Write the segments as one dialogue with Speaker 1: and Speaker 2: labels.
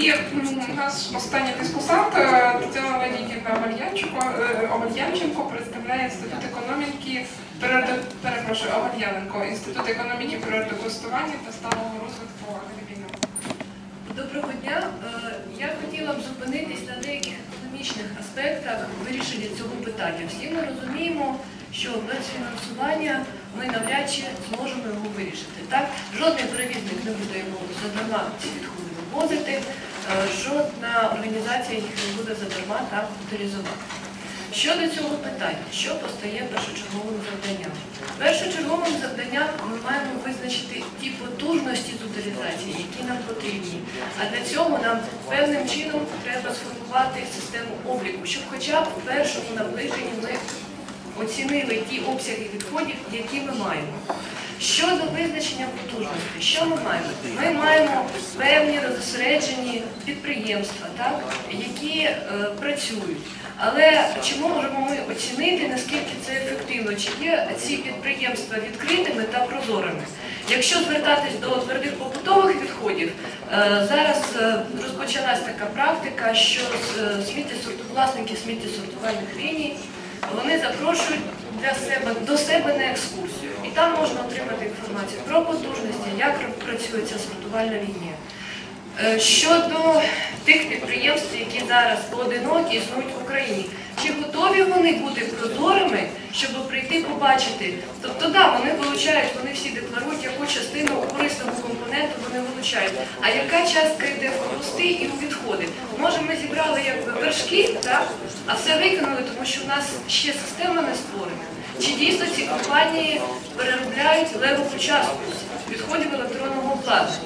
Speaker 1: І наш останній дискусант е, Тетяна Леонідівна Омельянченко, е, представляє Інститут економіки, перепрошую, Омельяненко, Інститут економіки природокористування та сталого розвитку академійного.
Speaker 2: Доброго дня. Е, Я хотіла б зупинитись на деяких економічних аспектах вирішення цього питання. Всі ми розуміємо, що без фінансування ми навряд чи зможемо його вирішити. Так, жодний перевізник не буде йому задарма ці відходи вивозити, жодна організація їх не буде задарма так утилізувати. Щодо цього питання, що постає першочерговим завданням? Першочерговим завданням ми маємо визначити ті потужності з утилізації, які нам потрібні. А для цього нам певним чином треба сформувати систему обліку, щоб хоча б в першому наближенні ми оцінили ті обсяги відходів, які ми маємо. Щодо визначення потужності, що ми маємо? Ми маємо певні розосереджені підприємства, так, які е, працюють. Але чи можемо ми оцінити, наскільки це ефективно? Чи є ці підприємства відкритими та прозорими? Якщо звертатись до твердих побутових відходів, е, зараз е, розпочалась така практика, що е, сміттєсорту- власники сміттєсортувальних ліній вони запрошують для себе до себе на екскурсію. І там можна отримати інформацію про потужності, як працює ця сортувальна лінія. Е, Щодо тих підприємств, які зараз поодинокі існують в Україні, чи готові вони бути прозорими, щоб прийти побачити? Тобто, да, вони вилучають, вони всі декларують, яку частину корисного компоненту вони вилучають. А яка частка йде в хрусти і у відходи? Може, ми зібрали якби вершки, так? а все викинули, тому що в нас ще система не створена. Чи дійсно ці компанії переробляють левову частку відходів електронного обладнання?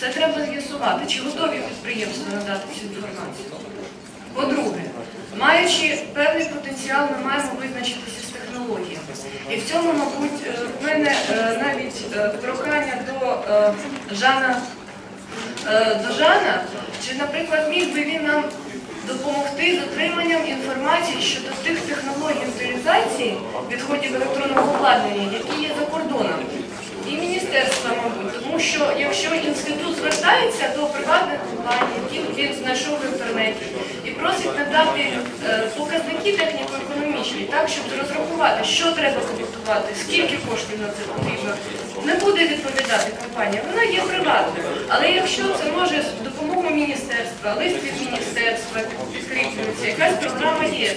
Speaker 2: Це треба з'ясувати, чи готові підприємства надати цю інформацію. По-друге, маючи певний потенціал, ми маємо визначитися з технологіями. І в цьому, мабуть, е, в мене е, навіть е, прохання до Жана до Жана, чи, наприклад, міг би він нам допомогти з отриманням інформації щодо тих технологій утилізації відходів електронного обладнання, які є за кордоном, і міністерства, мабуть, тому що якщо інститут звертається до приватних компаній, які він знайшов в інтернеті, і просить надати е, показники техніко-економічні, так, щоб розрахувати, що треба побудувати, скільки коштів на це потрібно, не буде відповідати компанія. Вона є приватною. Але якщо це може з допомогою міністерства, лист від міністерства підкріплюється, якась програма є,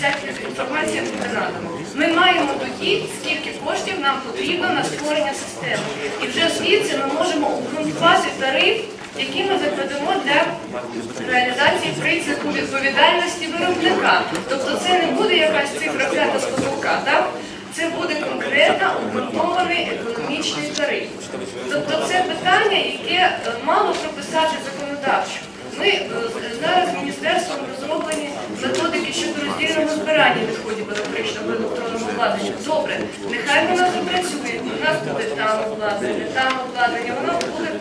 Speaker 2: ця інформація буде надана. Ми маємо тоді, скільки коштів нам потрібно на створення системи. І вже звідси ми можемо обґрунтувати виробника. Тобто це не буде якась цифра взята з потолка, так? Це буде конкретно обґрунтований економічний тариф. Тобто це питання, яке е, мало прописати законодавчо. Ми е, зараз міністерством розроблені методики щодо роздільного збирання відходів електричного електронного обладнання. Добре, нехай воно запрацює. У нас буде там обладнання, там обладнання, воно буде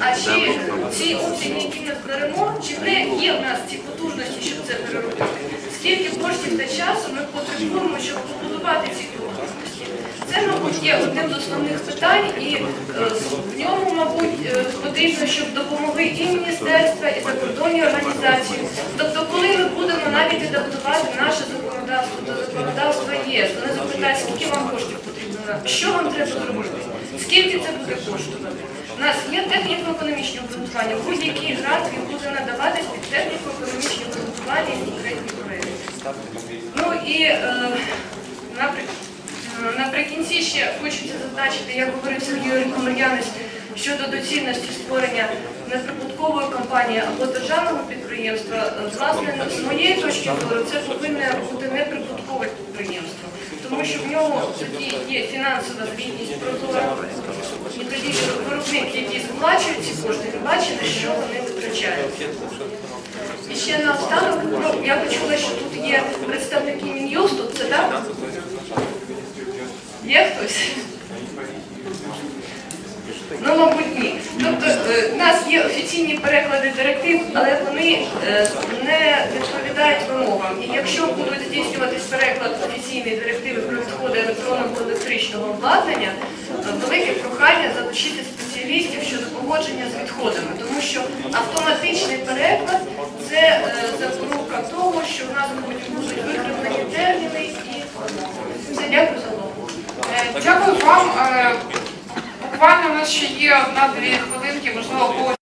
Speaker 2: А чи ці обсяги, які ми зберемо, чи вже є в нас ці потужності, щоб це переробити? Скільки коштів та часу ми потребуємо, щоб побудувати ці потужності? Це, мабуть, є одним з основних питань, і е, в ньому, мабуть, е, потрібно, щоб допомогли і міністерства, і закордонні організації. Тобто, коли ми будемо навіть адаптувати наше законодавство до законодавства ЄС, вони запитають, скільки вам коштів потрібно, що вам треба зробити, скільки це буде коштувати. У нас є техніко-економічні обґрунтування, будь-який грант він буде надаватись під техніко-економічні обґрунтування і конкретні проекти. Ну і е, е, наприкінці ще хочеться зазначити, як говорив Сергій Комар'янець, щодо доцільності створення неприбуткової компанії або державного підприємства. Е, Власне, з моєї точки зору, це повинне бути неприбуткове підприємство, тому що в ньому тоді є фінансова звітність прозора. І тоді виробник, який сплачує ці кошти, він бачить, що вони витрачають. І ще наостанок, ну, я почула, що тут є представники Мін'юсту, це так? Є хтось? Ну, мабуть, ні. Тобто е, в нас є офіційні переклади директив, але вони е, не відповідають вимогам. І якщо будуть здійснюватись переклад офіційної директиви про відходи електронного електричного обладнання, велике прохання залучити спеціалістів щодо погодження з відходами, тому що Автоматичний переклад це е, запорука того, що в нас будуть будуть викривлені терміни і все. Дякую за увагу.
Speaker 1: Е, Дякую вам. Е, Буквально у нас ще є одна-дві хвилинки, можливо,